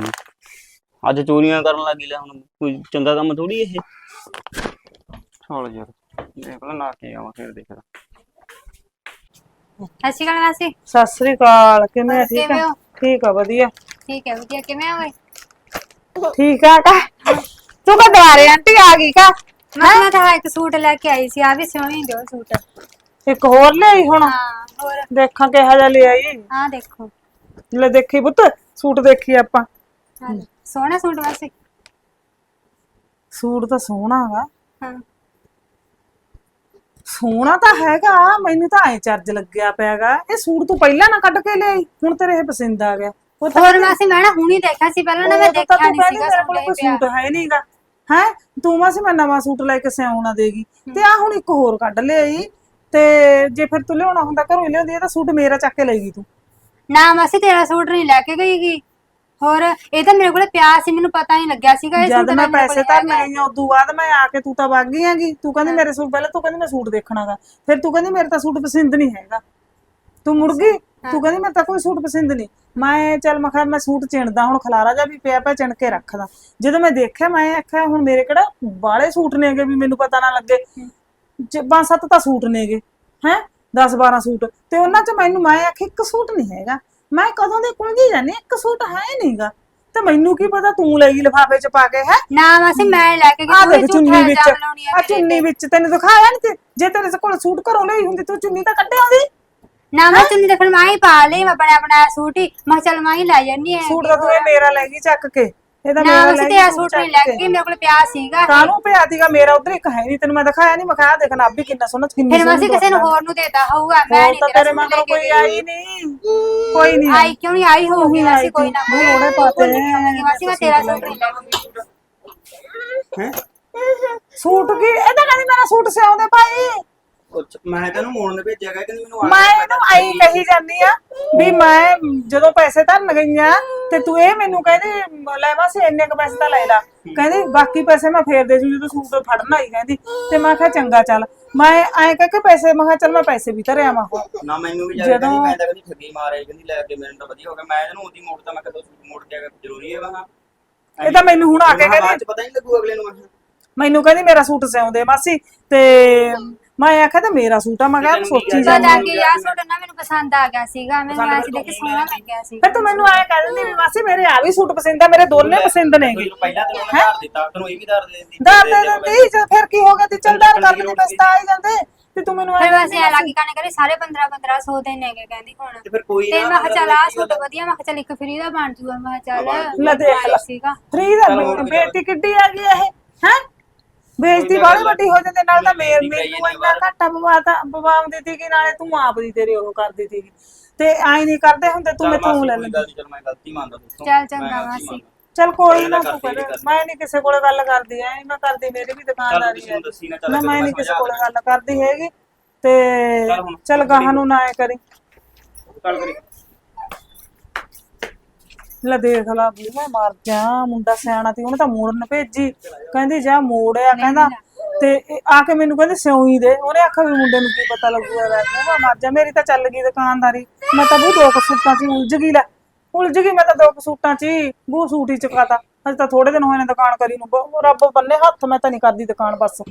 ਅੱਜ ਚੋਰੀਆਂ ਕਰਨ ਲੱਗੀ ਲੈ ਹੁਣ ਕੋਈ ਚੰਗਾ ਕੰਮ ਥੋੜੀ ਇਹ? ਛੋੜ ਯਾਰ ਦੇਖ ਲੈ ਨਾ ਕੇ ਆਵਾਂ ਫਿਰ ਦੇਖਦਾ। ਮਾਸੀ। ਸਤਿ ਸ੍ਰੀ ਅਕਾਲ ਕਿਵੇਂ ਆ ਹੋਰ ਠੀਕ ਕਿਵੇਂ ਆ ਹੋ? ਠੀਕ ਆ ਵਧੀਆ। ਠੀਕ ਹੈ ਵਧੀਆ ਕਿਵੇਂ ਹੋਏ ਠੀਕ ਆ ਕਾ ਤੂੰ ਕਾ ਦੁਆਰੇ ਆਂਟੀ ਆ ਗਈ ਕਾ? ਮੈਂ ਮੈਂ ਤਾਂ ਇੱਕ ਸੂਟ ਲੈ ਕੇ ਆਈ ਸੀ ਆ ਵੀ ਸੋਹਣੀ ਦਿਓ ਸੂਟ। ਇੱਕ ਹੋਰ ਲਈ ਹੁਣ? ਹਾਂ ਹੋਰ। ਦੇਖਾਂ ਕਿਹੋ ਜਿਹਾ ਲੈ ਆਈ ਆ ਦੇਖੋ। ਲੈ ਦੇਖੀ ਪੁੱਤ ਸੂਟ ਦੇਖੀ ਆਪਾਂ। ਸੋਹਣਾ ਸੂਟ ਵਾਸੀ। ਸੂਟ ਤਾਂ ਸੋਹਣਾ ਵਾ। ਹਾਂ। ਸੋਹਣਾ ਤਾਂ ਹੈਗਾ ਮੈਨੂੰ ਤਾਂ ਐ ਚੱਜ ਲੱਗਿਆ ਪਿਆਗਾ। ਇਹ ਸੂਟ ਤੂੰ ਪਹਿਲਾਂ ਨਾ ਕੱਢ ਕੇ ਲਿਆਈ ਹੁਣ ਤੇਰੇ ਇਹ ਪਸੰਦ ਆ ਗਿਆ। ਉਹ ਤਾਂ ਹੋਰ ਮਾਸੀ ਮੈਂ ਨਾ ਹੁਣੀ ਦੇਖਿਆ ਸੀ ਪਹਿਲਾਂ ਨਾ ਮੈਂ ਉਦੋਂ ਤਾਂ ਦੇਖਿਆ ਤੂੰ ਨਹੀਂ ਕਹਿੰਦੀ ਸੀਗਾ ਮੇਰੇ ਕੋਲ ਸੂਟ ਕੋਈ ਇਹ ਸੂਟ ਹੈ ਨਹੀਂਗਾ ਹੈ? ਤੂੰ ਮਾਸੀ ਮੈਂ ਨਵਾਂ ਸੂਟ ਲੈ ਕੇ ਸਿਆਉਣਾ ਦੇਗੀ। ਤੇ ਆ ਹੁਣ ਇੱਕ ਹੋਰ ਕੱਢ ਲਿਆਈ। ਤੇ ਜੇ ਫਿਰ ਤੂੰ ਲਿਆਉਣਾ ਹੁੰਦਾ ਘਰੋਂ ਹੀ ਲਿਆਉਂਦੀ ਇਹ ਤਾਂ ਸੂਟ ਮੇਰਾ ਚੱਕ ਕੇ ਲੈਗੀ ਤੂੰ। ਨਾ ਮਾਸੀ ਤੇਰਾ ਸੂਟ ਨਹੀਂ ਲੈ ਕੇ ਗਈਗੀ ਹੋਰ ਇਹ ਤਾਂ ਮੇਰੇ ਕੋਲ ਪਿਆ ਸੀ ਮੈਨੂੰ ਪਤਾ ਨਹੀਂ ਲੱਗਿਆ ਸੀਗਾ ਇਹ ਜਦ ਸੂਟ ਮੈਂ ਮੇਰੇ ਪੈਸੇ ਧਰਨ ਗਈ ਆ ਉਦੋਂ ਬਾਅਦ ਮੈਂ ਆ ਕੇ ਤੂੰ ਤਾਂ ਵਗ ਗਈ ਹੈਗੀ। ਤੂੰ ਕਹਿੰਦੀ ਮੇਰੇ ਸੂਟ ਪਹਿਲਾਂ ਤੂੰ ਕਹਿੰਦੀ ਮੈਂ ਸੂਟ ਦੇਖਣਾਗਾ। ਫਿਰ ਤੂੰ ਕਹਿੰਦੀ ਮੇਰੇ ਤਾਂ ਸੂਟ ਪਸੰਦ ਨਹੀਂ ਹੈਗਾ। ਤੂੰ ਮੁੜ ਗਈ? ਤੂੰ ਕਹਿੰਦੀ ਮੇਰੇ ਤਾਂ ਕੋਈ ਸੂਟ ਪਸੰਦ ਨਹੀਂ। ਮੈਂ ਚੱਲ ਮੈਂ ਕਿਹਾ ਮੈਂ ਸੂਟ ਚਿਣਦਾ ਹੁਣ ਖਲਾਰਾ ਜਾ ਵੀ ਪਿਆ ਪਿਆ ਚਿਣ ਕੇ ਰੱਖਦਾ। ਜਦੋਂ ਮੈਂ ਦੇਖਿਆ ਮੈਂ ਆਖਿਆ ਹੁਣ ਮੇਰੇ ਕਿਹੜਾ ਬਾਲੇ ਸੂਟ ਨੇਗੇ ਵੀ ਮੈਨੂੰ ਪਤਾ ਨਾ ਲੱਗੇ। ਜੇ ਪੰਜ ਸੱਤ ਤਾਂ ਸੂਟ ਨੇਗੇ ਹੈ? 10 12 ਸੂਟ। ਤੇ ਉਹਨਾਂ ਚ ਮੈਨੂੰ ਮੈਂ ਆਖਿਆ ਇੱਕ ਸੂਟ ਨਹੀਂ ਹੈਗਾ। ਮੈਂ ਕਦੋਂ ਦੇ ਕੁਲਝੀ ਜਾਂਦੀ ਇੱਕ ਸੂਟ ਹੈ ਨਹੀਂਗਾ। ਤੇ ਮੈਨੂੰ ਕੀ ਪਤਾ ਤੂੰ ਲੈ ਗਈ ਲਿਫਾਫੇ ਚ ਪਾ ਕੇ ਹੈ? ਨਾ ਮਾਸੀ ਮੈਂ ਲੈ ਕੇ ਆ ਗਈ ਦੇਖ ਚੁੰਨੀ ਵਿੱਚ ਆ ਚੁੰਨੀ ਵਿੱਚ ਤੈਨੂੰ ਦਿਖਾਇਆ ਨਹੀਂ ਜੇ ਤੇਰੇ ਕੋਲ ਸੂਟ ਘਰੋਂ ਲਈ ਹੁੰਦੀ ਤੂੰ ਚੁੰਨੀ ਤਾਂ ਕੱਢਿਆ ਉਹਦੀ। ਨਾ ਮੈਂ ਚੁੰਨੀ ਦੇਖਣ ਮੈਂ ਹੀ ਪਾ ਲਈ ਮੈਂ ਬਣਿਆ ਬਣਾਇਆ ਸੂਟ ਹੀ। ਮੈਂ ਚੱਲ ਮੈਂ ਹੀ ਲੈ ਜੰਨੀ ਹੈ ਸੂਟ ਤਾਂ ਤੂੰ ਇਹ ਮੇਰਾ ਲੈ ਗਈ ਚੱਕ ਕੇ। ਇਹਦਾ ਨਾ ਮੇਰਾ ਮਾਸੀ ਲੈ ਤੇਰਾ ਗਈ ਸੂਟ ਨਹੀਂ ਲੈ ਕੇ। ਕੇ। ਗਈ, ਮੇਰੇ ਕੋਲ ਪਿਆ ਸੀਗਾ। ਕਾਹਨੂੰ ਪਿਆ ਸੀਗਾ? ਮੇਰਾ ਉਧਰ ਇੱਕ ਹੈ ਨਹੀਂ ਤੈਨੂੰ ਮੈਂ ਦਿਖਾਇਆ ਨਹੀਂ ਮੈਂ ਕਿਹਾ ਆਹ ਦੇਖ ਨਾ ਵੀ ਕਿੰਨਾ ਸੋਹਣਾ ਕਿੰਨੀ ਫਿਰ ਮਾਸੀ ਕਿਸੇ ਨੂੰ ਹੋਰ ਨੂੰ ਦੇਤਾ ਹੋਊਗਾ ਮੈਂ ਨਹੀਂ ਤਾਂ ਤੇਰਾ ਤੇਰੇ ਮਗਰੋਂ ਕੋਈ ਆਈ ਨਹੀਂ ਕੋਈ ਨਹੀਂ ਆਈ ਕਿਉਂ ਨਹੀਂ ਆਈ ਹੋਊਗੀ ਮਾਸੀ ਕੋਈ ਨਾ ਮੂੰਹ ਲੋੜੇ ਪਾਤੇ। ਨੇ ਮਾਸੀ ਮੈਂ ਤੇਰਾ ਸੂਟ ਨਹੀਂ ਲੈ ਕੇ ਗਈ। ਹੈ ਸੂਟ ਕੀ? ਇਹ ਤਾਂ ਕਹਿੰਦੀ ਮੇਰਾ ਸੂਟ ਸਿਆਉਂਦੇ ਭਾਈ। ਮੈਂ ਤੈਨੂੰ ਮੋੜਨ ਦੇ ਭੇਜਿਆ ਗਿਆ ਕਿ ਮੈਨੂੰ ਮੈਂ ਇਹਨੂੰ ਆਈ ਕਹੀ ਜਾਂਦੀ ਆ ਵੀ ਮੈਂ ਜਦੋਂ ਪੈਸੇ ਧਰਨ ਗਈਆਂ ਤੇ ਤੂੰ ਇਹ ਮੈਨੂੰ ਕਹਿੰਦੀ ਲੈ ਮਾਸੀ ਇੰਨੇ ਕ ਪੈਸੇ ਤਾਂ ਲੈ ਲਾ। ਕਹਿੰਦੀ ਬਾਕੀ ਪੈਸੇ ਮੈਂ ਫੇਰ ਦੇ ਜੂ ਜਦੋਂ ਸੂਟ ਫੜਨ ਆਈ ਕਹਿੰਦੀ। ਤੇ ਮੈਂ ਕਿਹਾ ਚੰਗਾ ਚੱਲ। ਮੈਂ ਐਂ ਕਹਿ ਕੇ ਪੈਸੇ ਮੈਂ ਕਿਹਾ ਚੱਲ ਮੈਂ ਪੈਸੇ ਵੀ ਧਰਿਆ ਮਾ ਨਾ ਮੈਨੂੰ ਵੀ ਜਾ ਕੇ ਕਹਿੰਦੀ ਮੈਂ ਤਾਂ ਕਹਿੰਦੀ ਠੱਗੀ ਮਾਰੇ ਕਹਿੰਦੀ ਲੈ ਕੇ ਮੈਨੂੰ ਤਾਂ ਵਧੀਆ ਹੋ ਗਿਆ। ਮੈਂ ਇਹਨੂੰ ਉਹਦੀ ਮੋੜ ਤਾਂ ਮੈਂ ਕਦੋਂ ਸੂਟ ਮੋੜ ਕੇ ਆ ਗਿਆ ਜ਼ਰੂਰੀ ਹੈ ਵਾ। ਇਹ ਤਾਂ ਮੈਨੂੰ ਹੁਣ ਆ ਕੇ ਕਹਿੰਦੀ ਬਾਅਦ ਚ ਪਤਾ ਨਹੀਂ ਲੱਗੂ ਅਗਲੇ ਨੂੰ ਮੈਂ ਮੈਨੂੰ ਕਹਿੰਦੀ ਮੇਰਾ ਸੂਟ ਸਿਆਉਂਦੇ ਮਾਸੀ ਤੇ ਮੈਂ ਆਖਿਆ ਤੇ ਮੇਰਾ ਸੂਟ ਆ ਮੈਂ ਕਿਹਾ ਸੋਚੀ ਜਾ ਪਤਾ ਕੀ ਆ ਸੂਟ ਨਾ ਮੈਨੂੰ ਪਸੰਦ ਆ ਗਿਆ ਸੀਗਾ ਮੈਨੂੰ ਐਸੀ ਦੇਖ ਕੇ ਸੋਹਣਾ ਲੱਗਿਆ ਸੀ। ਫਿਰ ਤੂੰ ਮੈਨੂੰ ਐ ਕਹਿ ਦਿੰਦੀ ਵੀ ਮਾਸੀ ਮੇਰੇ ਆ ਵੀ ਸੂਟ ਪਸੰਦ ਆ ਮੇਰੇ ਦੋਨੇ ਪਸੰਦ ਨੇਗੇ। ਪਹਿਲਾਂ ਤੈਨੂੰ ਉਹਨੇ ਧਾਰ ਦਿੱਤਾ ਤੈਨੂੰ ਇਹ ਵੀ ਧਾਰ ਦੇ ਦਿੰਦੀ ਦਾਰ ਦੇ ਦਿੰਦੀ ਜੇ ਫਿਰ ਕੀ ਹੋ ਗਿਆ ਤੇ ਚਲਦਾਰ ਕਰ ਦਿੰਦੀ ਬਸ ਤਾਂ ਆ ਹੀ ਜਾਂਦੇ ਤੇ ਤੂੰ ਮੈਨੂੰ ਐ ਫਿਰ ਵੈਸੇ ਆ ਲੱਗੀ ਕਾਣੇ ਕਰੇ ਸਾਰੇ 15 1500 ਦੇ ਨੇਗੇ ਕਹਿੰਦੀ ਹੁਣ। ਤੇ ਫਿਰ ਕੋਈ ਤੇ ਨਾ ਮੈਂ ਕਿਹਾ ਚੱਲ ਆ ਸੂਟ ਵਧੀਆ ਮੈਂ ਕਿਹਾ ਚੱਲ ਇੱਕ ਫਰੀ ਦਾ ਬਣ ਜੂਗਾ ਮੈਂ ਕਿਹਾ ਚੱਲ ਲੈ ਦੇਖ ਲੈ। ਸੀਗਾ। ਫਰੀ ਦਾ ਬੇਇੱਜ਼ਤੀ ਕਿੱਡੀ ਆ ਗਈ ਇਹ ਹੈ? ਬੇਇੱਜ਼ਤੀ ਬਾਲੀ ਵੱਡੀ ਹੋ ਜਾਂਦੇ ਨਾਲ ਤਾਂ ਮੇਰ ਮੈਨੂੰ ਇੰਨਾ ਘਾਟਾ ਪਵਾਤਾ ਪਵਾਉਂਦੀ ਸੀ ਕਿ ਨਾਲੇ ਤੂੰ ਆਪ ਦੀ ਤੇਰੀ ਉਹ ਕਰਦੀ ਸੀ ਤੇ ਆਈ ਨਹੀਂ ਕਰਦੇ ਹੁੰਦੇ ਤੂੰ ਮੈਥੋਂ ਲੈ ਲੈ ਚੱਲ ਮੈਂ ਗਲਤੀ ਮੰਨਦਾ ਤੂੰ ਚੱਲ ਚੰਗਾ ਮਾਸੀ। ਚਲ ਕੋਈ ਨਾ ਤੂੰ ਕਰ ਮੈਂ ਨਹੀਂ ਕਿਸੇ ਕੋਲੇ ਗੱਲ ਕਰਦੀ ਐ ਮੈਂ ਕਰਦੀ ਮੇਰੀ ਵੀ ਦੁਕਾਨਦਾਰੀ ਹੈ। ਨੂੰ ਮੈਂ ਨਹੀਂ ਕਿਸੇ ਕੋਲੇ ਗੱਲ ਕਰਦੀ ਹੈਗੀ ਤੇ ਚੱਲ ਗਾਹਾਂ ਨੂੰ ਨਾ ਐ ਕਰੀ। ਚੱਲ ਕਰੀ। ਲੈ ਦੇਖ ਲਾ ਵੀ ਮੈਂ ਮਰ ਜਾ ਮੁੰਡਾ ਸਿਆਣਾ ਸੀ, ਉਹਨੇ ਤਾਂ ਮੋੜਨ ਭੇਜੀ। ਕਹਿੰਦੀ ਜਾ ਮੋੜਿਆ, ਕਹਿੰਦਾ, ਤੇ ਇਹ ਆ ਕੇ ਮੈਨੂੰ ਕਹਿੰਦੇ ਸਿਉਈ ਦੇ। ਉਹਨੇ ਆਖਿਆ ਵੀ ਮੁੰਡੇ ਨੂੰ ਕੀ ਪਤਾ ਲੱਗੂਗਾ ਵੈਸੇ ਮੈਂ ਮਰ ਜਾ, ਮੇਰੀ ਤਾਂ ਚੱਲ ਗਈ ਦੁਕਾਨਦਾਰੀ। ਮੈਂ ਤਾਂ ਬੂ ਦੋ ਕੁ ਸੂਟਾਂ 'ਚ ਹੀ ਉਲਝ ਗਈ, ਲੈ। ਉਲਝ ਗਈ, ਮੈਂ ਤਾਂ ਦੋ ਕੁ ਸੂਟਾਂ 'ਚ ਹੀ ਬੂ ਸੂਟ ਹੀ ਚੁਕਾਤਾ। ਅਜੇ ਤਾਂ ਥੋੜੇ ਦਿਨ ਹੋਏ ਨੇ ਦੁਕਾਨ ਕਰੀ ਨੂੰ ਬ- ਰੱਬ ਬੰਨੇ ਹੱਥ, ਮੈਂ ਤਾਂ ਨਹੀਂ ਕਰਦੀ ਦੁਕਾਨ ਬਸ।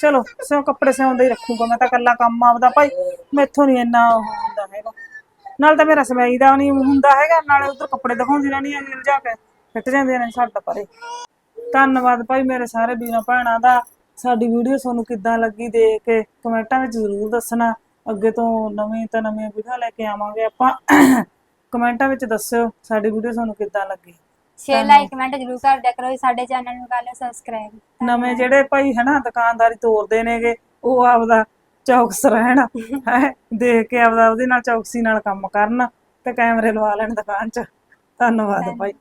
ਚਲੋ, ਸਿਉ ਕੱਪੜੇ ਸਿਉਂਦੇ ਹੀ ਰੱਖੂਗਾ, ਮੈਂ ਤਾਂ ਕੱਲਾ ਕੰਮ ਆਪਦਾ ਭਾਈ। ਮੈਥੋਂ ਨਹੀਂ ਇੰਨਾ ਉਹ ਹੁੰਦਾ ਹੈਗਾ। ਨਾਲ ਤਾਂ ਮੇਰਾ ਸਮਾਈ ਦਾ ਨਹੀਂ ਹੁੰਦਾ ਹੈਗਾ ਨਾਲੇ ਉਧਰ ਕੱਪੜੇ ਦਿਖਾਉਂਦੀ ਰਹਿਣੀ ਹੈ ਲਿਜਾ ਕੇ ਫਿੱਟ ਜਾਂਦੇ ਨੇ ਛੱਡ ਪਰੇ। ਧੰਨਵਾਦ ਭਾਈ ਮੇਰੇ ਸਾਰੇ ਵੀਰਾਂ ਭੈਣਾਂ ਦਾ। ਸਾਡੀ ਵੀਡੀਓ ਤੁਹਾਨੂੰ ਕਿੱਦਾਂ ਲੱਗੀ ਦੇਖ ਕੇ ਕਮੈਂਟਾਂ ਵਿੱਚ ਜ਼ਰੂਰ ਦੱਸਣਾ। ਅੱਗੇ ਤੋਂ ਨਵੇਂ ਤੋਂ ਨਵੀਆਂ ਵੀਡੀਓ ਲੈ ਕੇ ਆਵਾਂਗੇ ਆਪਾਂ। ਕਮੈਂਟਾਂ ਵਿੱਚ ਦੱਸਿਓ ਸਾਡੀ ਵੀਡੀਓ ਤੁਹਾਨੂੰ ਕਿੱਦਾਂ ਲੱਗੀ। ਸ਼ੇਅਰ ਲਾਈਕ ਕਮੈਂਟ ਜ਼ਰੂਰ ਕਰ ਦਿਆ ਕਰੋ ਸਾਡੇ ਚੈਨਲ ਨੂੰ ਕਰ ਲਿਓ ਸਬਸਕ੍ਰਾਈਬ ਨਵੇਂ ਜਿਹੜੇ ਭਾਈ ਹਨਾ ਦੁਕਾਨਦਾਰੀ ਤੋਰਦੇ ਨੇਗੇ ਉਹ ਆਪਦਾ ਚੌਕਸ ਰਹਿਣ [laughs] ਹੈ ਦੇਖ ਕੇ ਆਪਦਾ ਉਹਦੇ ਨਾਲ ਚੌਕਸੀ ਨਾਲ ਕੰਮ ਕਰਨ ਤੇ ਕੈਮਰੇ ਲਵਾ ਲੈਣ ਦੁਕਾਨ 'ਚ। ਧੰਨਵਾਦ ਭਾਈ।